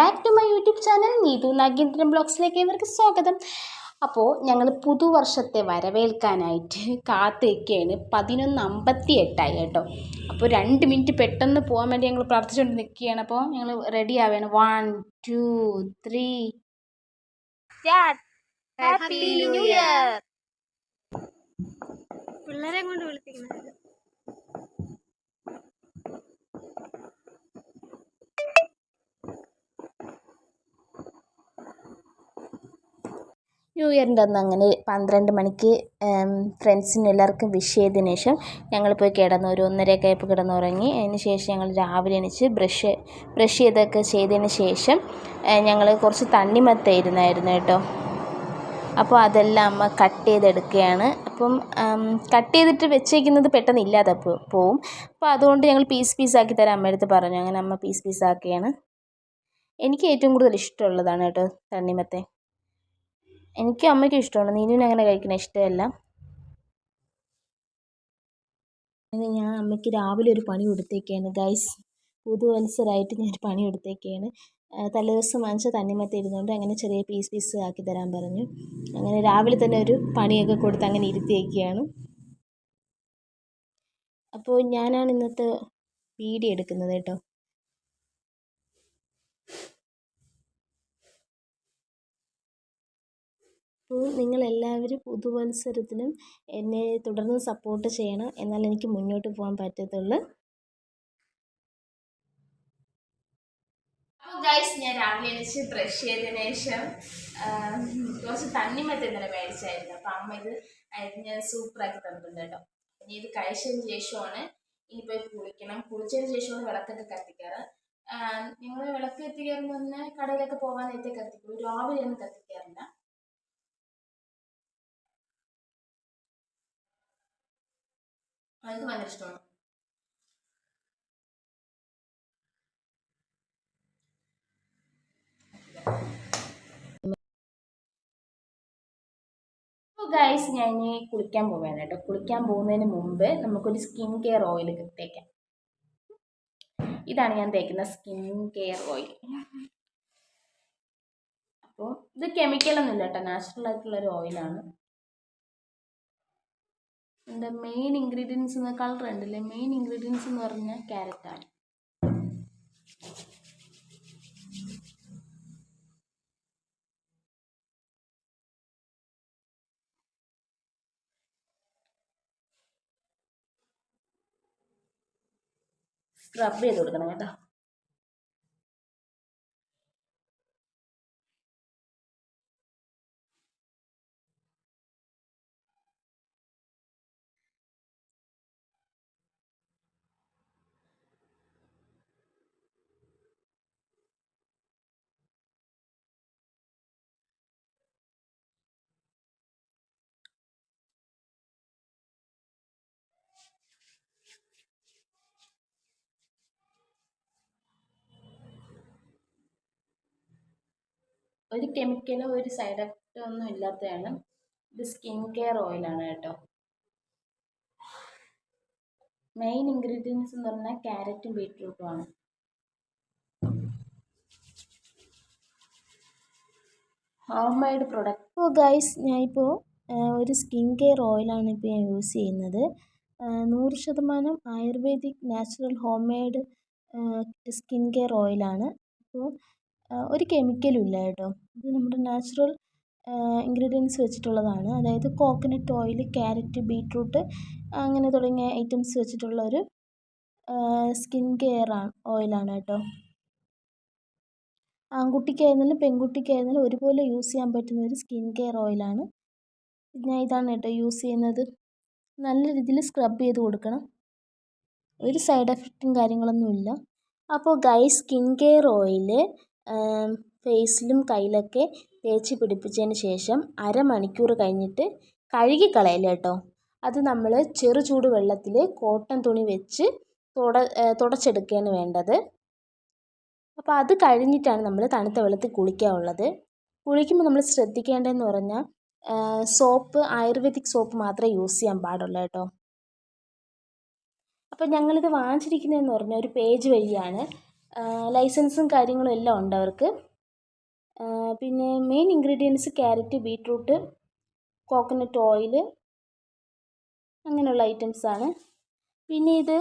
Back to my YouTube channel Neethu Nagendran ബ്ലോഗ്സിലേക്ക് ഇവർക്ക് സ്വാഗതം. അപ്പോൾ ഞങ്ങൾ പുതുവർഷത്തെ വരവേൽക്കാനായിട്ട് കാത്തിരിക്കുകയാണ് പതിനൊന്ന് അമ്പത്തി എട്ടായി കേട്ടോ. അപ്പോൾ രണ്ട് മിനിറ്റ് പെട്ടെന്ന് പോകാൻ വേണ്ടി ഞങ്ങൾ പ്രാർത്ഥിച്ചുകൊണ്ട് നിൽക്കുകയാണ് അപ്പോൾ ഞങ്ങൾ റെഡി ആവുകയാണ് one two three happy new year പിള്ളേരെ കൊണ്ട് വിളിപ്പിക്കുന്നത്. ന്യൂ ഇയറിന്റെ അന്ന് അങ്ങനെ പന്ത്രണ്ട് മണിക്ക് ഫ്രണ്ട്സിന് എല്ലാവർക്കും വിഷ് ചെയ്തതിന് ശേഷം ഞങ്ങൾ പോയി കിടന്നു ഒരു ഒന്നരയൊക്കെ ആയപ്പോൾ കിടന്നുറങ്ങി. അതിന് ശേഷം ഞങ്ങൾ രാവിലെ എണീച്ച് ബ്രഷ് ബ്രഷ് ചെയ്തൊക്കെ ചെയ്തതിന് ശേഷം ഞങ്ങൾ കുറച്ച് തണ്ണിമത്തായിരുന്നായിരുന്നു കേട്ടോ. അപ്പോൾ അതെല്ലാം അമ്മ കട്ട് ചെയ്തെടുക്കുകയാണ്. അപ്പം കട്ട് ചെയ്തിട്ട് വെച്ചേക്കുന്നത് പെട്ടെന്ന് ഇല്ലാതെ പോവും. അപ്പോൾ അതുകൊണ്ട് ഞങ്ങൾ പീസ് പീസ് ആക്കി തരാൻ അമ്മയടുത്ത് പറഞ്ഞു. അങ്ങനെ അമ്മ പീസ് പീസ് ആക്കുകയാണ് എനിക്ക് ഏറ്റവും കൂടുതൽ ഇഷ്ടമുള്ളതാണ് കേട്ടോ തണ്ണിമത്തൻ എനിക്കും അമ്മയ്ക്കും ഇഷ്ടമാണ്. നീനുവിന് അങ്ങനെ കഴിക്കണ ഇഷ്ടമല്ല. ഞാൻ അമ്മയ്ക്ക് രാവിലെ ഒരു പണി കൊടുത്തേക്കാണ്. ഗൈസ് പുതുവത്സരമായിട്ട് ഞാൻ ഒരു പണി കൊടുത്തേക്കാണ്. തലേദിവസം വാങ്ങിച്ച തണ്ണിമത്ത ഇരുന്നുകൊണ്ട് അങ്ങനെ ചെറിയ പീസ് പീസ് ആക്കി തരാൻ പറഞ്ഞു. അങ്ങനെ രാവിലെ തന്നെ ഒരു പണിയൊക്കെ കൊടുത്ത് അങ്ങനെ ഇരുത്തിയേക്കുകയാണ് അപ്പോൾ ഞാനാണ് ഇന്നത്തെ വീഡിയോ എടുക്കുന്നത് കേട്ടോ. അപ്പോൾ നിങ്ങളെല്ലാവരും പുതുവത്സരത്തിനും എന്നെ തുടർന്ന് സപ്പോർട്ട് ചെയ്യണം. എന്നാൽ എനിക്ക് മുന്നോട്ട് പോകാൻ പറ്റത്തുള്ളൂ. ഗൈസ് ഞാൻ രാവിലെ എണീച്ച് ബ്രഷ് ചെയ്തതിന് ശേഷം കുറച്ച് തണ്ണിമത്തം ഇന്നലെ മേടിച്ചായിരുന്നു. അപ്പം അമ്മ ഇത് ഞാൻ സൂപ്പറാക്കി തന്നിട്ടുണ്ട് കേട്ടോ. ഇനി ഇത് കഴിച്ചതിന് ശേഷമാണ് ഇനി പോയി കുളിക്കണം. കുളിച്ചതിന് ശേഷമാണ് വിളക്കൊക്കെ കത്തിക്കാറ്. ഞങ്ങൾ വിളക്ക് കത്തിക്കാറെന്ന് പറഞ്ഞാൽ കടയിലൊക്കെ പോകാൻ നേരത്തെ കത്തിക്കുള്ളൂ. രാവിലെ ഒന്നും കത്തിക്കാറില്ല. എനിക്ക് ഭയങ്കര ഇഷ്ടമാണ് ഗൈസ് ഞാൻ കുളിക്കാൻ പോവുകയാണ് കേട്ടോ. കുളിക്കാൻ പോകുന്നതിന് മുമ്പ് നമുക്കൊരു സ്കിൻ കെയർ ഓയിൽ തേക്കാം. ഇതാണ് ഞാൻ തേക്കുന്ന സ്കിൻ കെയർ ഓയിൽ അപ്പോൾ ഇത് കെമിക്കലൊന്നുമില്ല കേട്ടോ. നാച്ചുറൽ ആയിട്ടുള്ള ഒരു ഓയിലാണ് എന്റെ മെയിൻ ഇൻഗ്രീഡിയൻസ് എന്ന കളർ ഉണ്ടല്ലേ? മെയിൻ ഇൻഗ്രീഡിയൻസ് എന്ന് പറഞ്ഞാൽ ക്യാരറ്റാണ് സ്ക്രബ് ചെയ്ത് കൊടുക്കണം കേട്ടോ. ഒരു കെമിക്കലോ ഒരു സൈഡ് എഫക്റ്റോ ഒന്നും ഇല്ലാത്തതാണ്. ഇത് സ്കിൻ കെയർ ഓയിലാണ് കേട്ടോ. മെയിൻ ഇൻഗ്രീഡിയൻസ് എന്ന് പറഞ്ഞാൽ ക്യാരറ്റും ബീറ്റ്റൂട്ടും ആണ്. ഹോം മെയ്ഡ് പ്രൊഡക്റ്റ് ഇപ്പോൾ ഗൈസ് ഞാനിപ്പോൾ ഒരു സ്കിൻ കെയർ ഓയിലാണ് ഇപ്പോൾ ഞാൻ യൂസ് ചെയ്യുന്നത്. നൂറ് ശതമാനം ayurvedic natural home made skin care ഓയിലാണ് അപ്പോൾ ഒരു കെമിക്കലും ഇല്ല കേട്ടോ. ഇത് നമ്മുടെ നാച്ചുറൽ ഇൻഗ്രീഡിയൻസ് വെച്ചിട്ടുള്ളതാണ്. അതായത് കോക്കനട്ട് ഓയിൽ ക്യാരറ്റ് ബീട്രൂട്ട് അങ്ങനെ തുടങ്ങിയ ഐറ്റംസ് വെച്ചിട്ടുള്ള ഒരു സ്കിൻ കെയർ ആണ് ഓയിലാണ് കേട്ടോ. ആൺകുട്ടിക്കായിരുന്നാലും പെൺകുട്ടിക്കായിരുന്നാലും ഒരുപോലെ യൂസ് ചെയ്യാൻ പറ്റുന്ന ഒരു സ്കിൻ കെയർ ഓയിലാണ് ഞാൻ ഇതാണ് കേട്ടോ യൂസ് ചെയ്യുന്നത്. നല്ല രീതിയിൽ സ്ക്രബ് ചെയ്ത് കൊടുക്കണം. ഒരു സൈഡ് എഫക്റ്റും കാര്യങ്ങളൊന്നുമില്ല അപ്പോൾ ഗൈ സ്കിൻ കെയർ ഓയിൽ ഫേസിലും കയ്യിലൊക്കെ തേച്ച് പിടിപ്പിച്ചതിന് ശേഷം അരമണിക്കൂർ കഴിഞ്ഞിട്ട് കഴുകി കളയല്ല കേട്ടോ. അത് നമ്മൾ ചെറു ചൂട് വെള്ളത്തിൽ കോട്ടൺ തുണി വെച്ച് തുട തുടച്ചെടുക്കുകയാണ് വേണ്ടത്. അപ്പോൾ അത് കഴിഞ്ഞിട്ടാണ് നമ്മൾ തണുത്ത വെള്ളത്തിൽ കുളിക്കാവുള്ളത്. കുളിക്കുമ്പോൾ നമ്മൾ ശ്രദ്ധിക്കേണ്ടതെന്ന് പറഞ്ഞാൽ സോപ്പ് ആയുർവേദിക് സോപ്പ് മാത്രമേ യൂസ് ചെയ്യാൻ പാടുള്ളൂ കേട്ടോ. അപ്പോൾ ഞങ്ങളിത് വാങ്ങിച്ചിരിക്കുന്നതെന്ന് പറഞ്ഞാൽ ഒരു പേജ് വഴിയാണ് ലൈസൻസും കാര്യങ്ങളും എല്ലാം ഉണ്ട് അവർക്ക്. പിന്നെ main ingredients carrot beetroot coconut oil അങ്ങനെയുള്ള ഐറ്റംസാണ് പിന്നെ ഇത്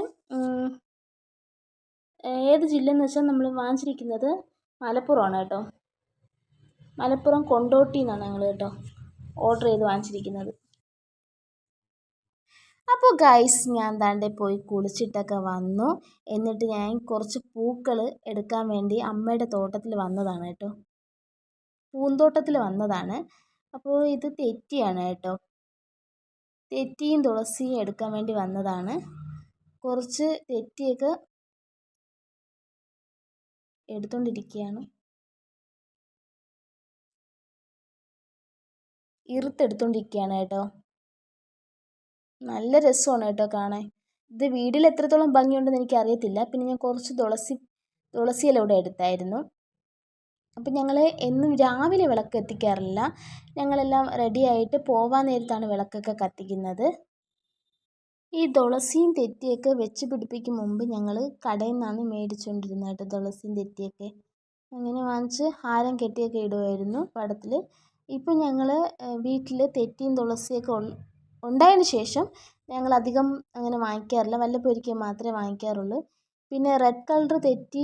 ഏത് ജില്ല എന്ന് വെച്ചാൽ നമ്മൾ വാങ്ങിച്ചിരിക്കുന്നത് മലപ്പുറമാണ് കേട്ടോ. മലപ്പുറം കൊണ്ടോട്ടിയിൽ നിന്നാണ് ഞങ്ങൾ കേട്ടോ ഓർഡർ ചെയ്ത് വാങ്ങിച്ചിരിക്കുന്നത്. അപ്പോൾ ഗൈസ് ഞാൻ താണ്ടെ പോയി കുളിച്ചിട്ടൊക്കെ വന്നു. എന്നിട്ട് ഞാൻ കുറച്ച് പൂക്കൾ എടുക്കാൻ വേണ്ടി അമ്മയുടെ തോട്ടത്തിൽ വന്നതാണ് കേട്ടോ. പൂന്തോട്ടത്തിൽ വന്നതാണ്. അപ്പോൾ ഇത് തെറ്റിയാണ് കേട്ടോ. തെറ്റിയും തുളസിയും എടുക്കാൻ വേണ്ടി വന്നതാണ്. കുറച്ച് തെറ്റിയൊക്കെ എടുത്തുകൊണ്ടിരിക്കുകയാണ് ഇറുത്തെടുത്തുകൊണ്ടിരിക്കുകയാണ് കേട്ടോ. നല്ല രസമാണ് കേട്ടോ കാണാൻ. ഇത് വീട്ടിൽ എത്രത്തോളം ഭംഗിയുണ്ടെന്ന് എനിക്കറിയത്തില്ല. പിന്നെ ഞാൻ കുറച്ച് തുളസി തുളസിയില ഇവിടെ എടുത്തായിരുന്നു. അപ്പം ഞങ്ങൾ എന്നും രാവിലെ വിളക്ക് കത്തിക്കാറില്ല. ഞങ്ങളെല്ലാം റെഡിയായിട്ട് പോവാൻ നേരത്താണ് വിളക്കൊക്കെ കത്തിക്കുന്നത്. ഈ തുളസിയും തെറ്റിയൊക്കെ വെച്ച് പിടിപ്പിക്കും മുമ്പ് ഞങ്ങൾ കടയിൽ നിന്നാണ് മേടിച്ചുകൊണ്ടിരുന്നത് കേട്ടോ തുളസിയും തെറ്റിയൊക്കെ. അങ്ങനെ വാങ്ങിച്ച് ഹാരം കെട്ടിയൊക്കെ ഇടുമായിരുന്നു പടത്തിൽ ഇപ്പം ഞങ്ങൾ വീട്ടിൽ തെറ്റിയും തുളസിയൊക്കെ ഉണ്ടായതിന് ശേഷം ഞങ്ങൾ അധികം അങ്ങനെ വാങ്ങിക്കാറില്ല. വല്ലപ്പോഴൊരിക്കൽ മാത്രമേ വാങ്ങിക്കാറുള്ളൂ. പിന്നെ റെഡ് കളർ തെറ്റി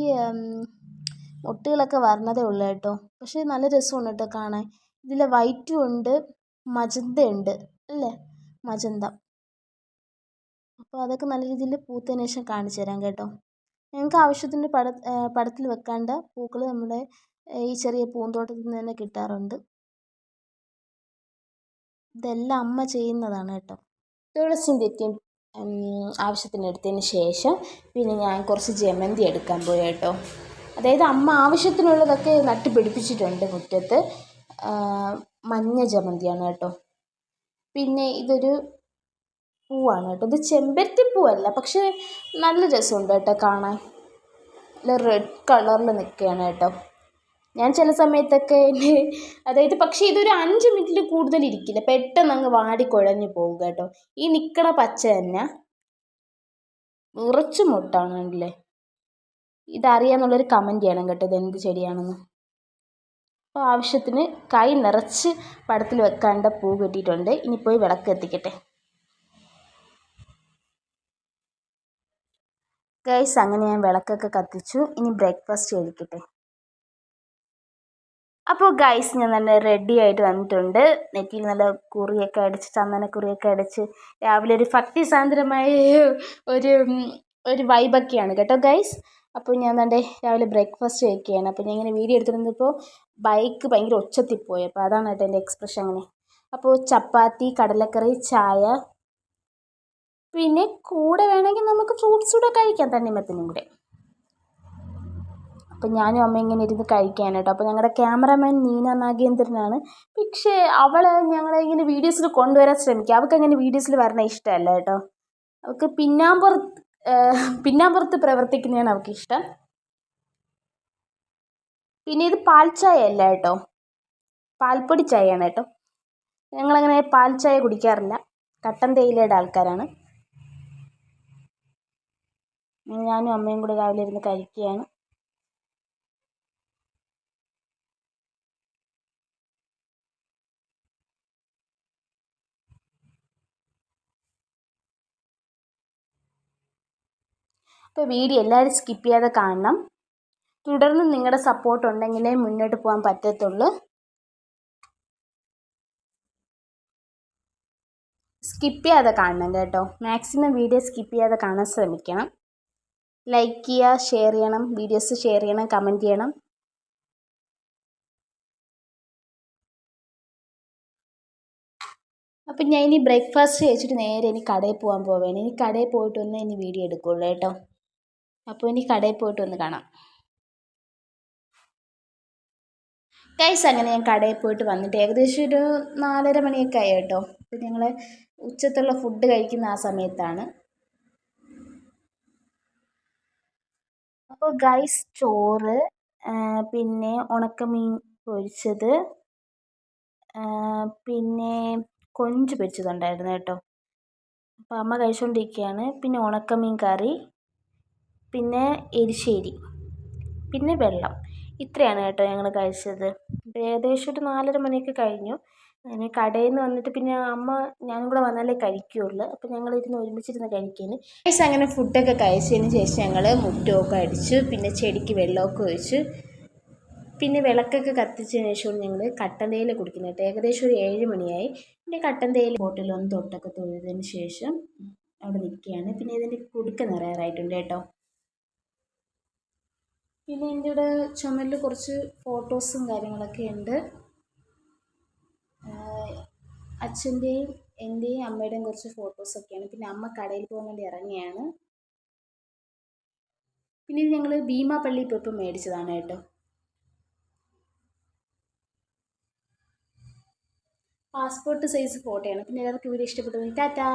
മൊട്ടുകളൊക്കെ വരണതേ ഉള്ളൂ കേട്ടോ. പക്ഷേ നല്ല രസമാണ് കേട്ടോ കാണാൻ. ഇതിൽ വൈറ്റും ഉണ്ട് മജന്ത ഉണ്ട് അല്ലേ? മജന്ത. അപ്പോൾ അതൊക്കെ നല്ല രീതിയിൽ പൂത്തതിന് ശേഷം കാണിച്ചു തരാം കേട്ടോ. ഞങ്ങൾക്ക് ആവശ്യത്തിന് പട പടത്തിൽ വെക്കാണ്ട് പൂക്കൾ നമ്മുടെ ഈ ചെറിയ പൂന്തോട്ടത്തിൽ നിന്ന് തന്നെ കിട്ടാറുണ്ട്. ഇതെല്ലാം അമ്മ ചെയ്യുന്നതാണ് കേട്ടോ. തുളസിയും തെറ്റിയും ആവശ്യത്തിന് എടുത്തതിന് ശേഷം പിന്നെ ഞാൻ കുറച്ച് ജമന്തി എടുക്കാൻ പോയി കേട്ടോ. അതായത് അമ്മ ആവശ്യത്തിനുള്ളതൊക്കെ നട്ട് പിടിപ്പിച്ചിട്ടുണ്ട് മുറ്റത്ത് മഞ്ഞ ജമന്തിയാണ് കേട്ടോ. പിന്നെ ഇതൊരു പൂവാണ് കേട്ടോ. ഇത് ചെമ്പരത്തി പൂവല്ല പക്ഷേ നല്ല രസമുണ്ട് കേട്ടോ കാണാൻ. നല്ല റെഡ് കളറിൽ നിൽക്കുകയാണ് കേട്ടോ. ഞാൻ ചില സമയത്തൊക്കെ അതായത് പക്ഷേ ഇതൊരു അഞ്ച് മിനിറ്റിൽ കൂടുതൽ ഇരിക്കില്ല. പെട്ടെന്ന് അങ്ങ് വാടി കുഴഞ്ഞു പോവുക കേട്ടോ. ഈ നിൽക്കണ പച്ച തന്നെ നിറച്ച് മുട്ടാണ് കണ്ടില്ലേ ഇതറിയാന്നുള്ളൊരു കമന്റ് ചെയ്യണം കേട്ടോ ഇത് എന്ത് ചെടിയാണെന്ന്. അപ്പോൾ ആവശ്യത്തിന് കൈ നിറച്ച് പടത്തിൽ വെക്കാണ്ട പൂ കിട്ടിയിട്ടുണ്ട്. ഇനി പോയി വിളക്ക് എത്തിക്കട്ടെ ഗൈസ് അങ്ങനെ ഞാൻ വിളക്കൊക്കെ കത്തിച്ചു. ഇനി ബ്രേക്ക്ഫാസ്റ്റ് കഴിക്കട്ടെ. അപ്പോൾ ഗൈസ് ഞാൻ നല്ല റെഡി ആയിട്ട് വന്നിട്ടുണ്ട്. നെറ്റിയിൽ നല്ല കുറിയൊക്കെ അടിച്ച് ചന്ദനക്കുറിയൊക്കെ അടിച്ച് രാവിലെ ഒരു ഭക്തി സാന്ദ്രമായ ഒരു ഒരു വൈബൊക്കെയാണ് കേട്ടോ ഗൈസ് അപ്പോൾ ഞാൻ തന്റെ രാവിലെ ബ്രേക്ക്ഫാസ്റ്റ് കഴിക്കുകയാണ് അപ്പോൾ ഞാൻ ഇങ്ങനെ വീഡിയോ എടുത്തിരുന്നപ്പോൾ ബൈക്ക് ഭയങ്കര ഒച്ചത്തിൽ പോയി. അപ്പോൾ അതാണ് കേട്ടോ എന്റെ എക്സ്പ്രഷൻ അങ്ങനെ. അപ്പോൾ ചപ്പാത്തി കടലക്കറി ചായ. പിന്നെ കൂടെ വേണമെങ്കിൽ നമുക്ക് ഫ്രൂട്ട്സ് കൂടെ കഴിക്കാം തണ്ണിമത്തിനും കൂടെ. അപ്പം ഞാനും അമ്മയും ഇങ്ങനെ ഇരുന്ന് കഴിക്കുകയാണ് കേട്ടോ. അപ്പോൾ ഞങ്ങളുടെ ക്യാമറമാൻ നീന നാഗേന്ദ്രനാണ്. പക്ഷേ അവൾ ഞങ്ങളെ ഇങ്ങനെ വീഡിയോസിൽ കൊണ്ടുവരാൻ ശ്രമിക്കുക അവൾക്ക് അങ്ങനെ വീഡിയോസിൽ വരണ ഇഷ്ടമല്ല കേട്ടോ. അവൾക്ക് പിന്നാമ്പുറത്ത് പിന്നാമ്പുറത്ത് പ്രവർത്തിക്കുന്നതാണ് അവൾക്ക് ഇഷ്ടം. പിന്നെ ഇത് പാൽ ചായ അല്ല കേട്ടോ. പാൽപ്പൊടി ചായയാണ് കേട്ടോ. ഞങ്ങളങ്ങനെ പാൽ ചായ കുടിക്കാറില്ല. കട്ടൻ തേയിലയുടെ ആൾക്കാരാണ്. ഞാനും അമ്മയും കൂടെ രാവിലെ ഇരുന്ന് കഴിക്കുകയാണ്. അപ്പോൾ വീഡിയോ എല്ലാവരും സ്കിപ്പ് ചെയ്യാതെ കാണണം. തുടർന്ന് നിങ്ങളുടെ സപ്പോർട്ട് ഉണ്ടെങ്കിലേ മുന്നോട്ട് പോകാൻ പറ്റത്തുള്ളൂ. സ്കിപ്പ് ചെയ്യാതെ കാണണം കേട്ടോ. മാക്സിമം വീഡിയോ സ്കിപ്പ് ചെയ്യാതെ കാണാൻ ശ്രമിക്കണം. ലൈക്ക് ചെയ്യുക ഷെയർ ചെയ്യണം വീഡിയോസ് ഷെയർ ചെയ്യണം കമന്റ് ചെയ്യണം. അപ്പം ഞാൻ ഇനി ബ്രേക്ക്ഫാസ്റ്റ് കഴിച്ചിട്ട് നേരെ ഇനി കടയിൽ പോകാൻ പോവേണം. ഇനി കടയിൽ പോയിട്ടൊന്നും ഇനി വീഡിയോ എടുക്കുള്ളൂ കേട്ടോ. അപ്പോൾ ഇനി കടയിൽ പോയിട്ട് ഒന്ന് കാണാം. ഗൈസ് അങ്ങനെ ഞാൻ കടയിൽ പോയിട്ട് വന്നിട്ട് ഏകദേശം ഒരു നാലര മണിയൊക്കെ ആയി കേട്ടോ. അപ്പം ഞങ്ങൾ ഉച്ചത്തുള്ള ഫുഡ് കഴിക്കുന്ന ആ സമയത്താണ്. അപ്പോൾ ഗൈസ് ചോറ് പിന്നെ ഉണക്കമീൻ പൊരിച്ചത് പിന്നെ കൊഞ്ച് പൊരിച്ചതുണ്ടായിരുന്നു കേട്ടോ. അപ്പോൾ അമ്മ കഴിച്ചുകൊണ്ടിരിക്കുകയാണ് പിന്നെ ഉണക്കമീൻ കറി പിന്നെ എരിശ്ശേരി പിന്നെ വെള്ളം. ഇത്രയാണ് കേട്ടോ ഞങ്ങൾ കഴിച്ചത്. ഏകദേശം ഒരു നാലര മണിയൊക്കെ കഴിഞ്ഞു. പിന്നെ കടയിൽ നിന്ന് വന്നിട്ട് പിന്നെ അമ്മ ഞാനും കൂടെ വന്നാലേ കഴിക്കുകയുള്ളൂ അപ്പം ഞങ്ങൾ ഇരുന്ന് ഒരുമിച്ചിരുന്ന് കഴിക്കാൻ ഗൈസ് അങ്ങനെ ഫുഡൊക്കെ കഴിച്ചതിന് ശേഷം ഞങ്ങൾ മുറ്റമൊക്കെ അടിച്ചു. പിന്നെ ചെടിക്ക് വെള്ളമൊക്കെ ഒഴിച്ചു. പിന്നെ വിളക്കൊക്കെ കത്തിച്ചതിന് ശേഷം ഞങ്ങൾ കട്ടൻ തേയില കുടിക്കുന്നത് ഏകദേശം ഒരു ഏഴ് മണിയായി. പിന്നെ കട്ടൻ തേയില ബോട്ടിലൊന്ന് തൊട്ടൊക്കെ തൊഴുതിന് ശേഷം അവിടെ നിൽക്കുകയാണ്. പിന്നെ ഇതിന്റെ കുടുക്ക നിറയാറായിട്ടുണ്ട് കേട്ടോ. പിന്നെ എന്റെ ഇവിടെ ചുമലിൽ കുറച്ച് ഫോട്ടോസും കാര്യങ്ങളൊക്കെ ഉണ്ട്. അച്ഛന്റെയും എന്റെയും അമ്മയുടെയും കുറച്ച് ഫോട്ടോസൊക്കെയാണ്. പിന്നെ അമ്മ കടയിൽ പോകാൻ വേണ്ടി ഇറങ്ങിയാണ്. പിന്നെ ഇത് ഞങ്ങൾ ഭീമാപ്പള്ളി പോയപ്പോൾ മേടിച്ചതാണ് കേട്ടോ. പാസ്പോർട്ട് സൈസ് ഫോട്ടോയാണ്. പിന്നെ എല്ലാവർക്കും വീഡിയോ ഇഷ്ടപ്പെട്ടു ടാറ്റാ.